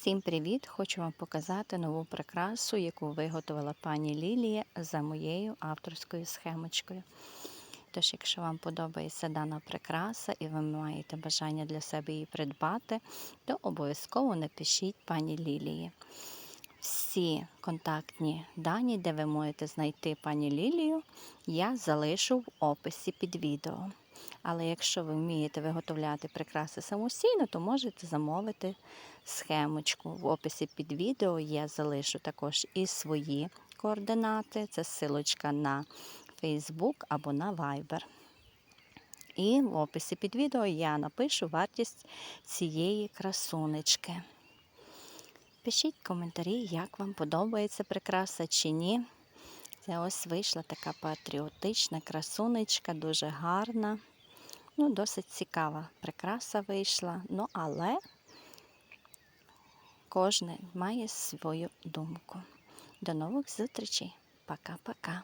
Всім привіт! Хочу вам показати нову прикрасу, яку виготовила пані Лілія за моєю авторською схемочкою. Тож, якщо вам подобається дана прикраса і ви маєте бажання для себе її придбати, то обов'язково напишіть пані Лілії. Всі контактні дані, де ви можете знайти пані Лілію, я залишу в описі під відео. Але якщо ви вмієте виготовляти прикраси самостійно, то можете замовити схемочку. В описі під відео я залишу також і свої координати. Це ссылочка на Facebook або на Viber. І в описі під відео я напишу вартість цієї красунечки. Пишіть коментарі, як вам подобається прикраса чи ні. Це ось вийшла така патріотична красунечка, дуже гарна. Ну, досить цікава прикраса вийшла. Ну, але кожен має свою думку. До нових зустрічей. Пока-пока.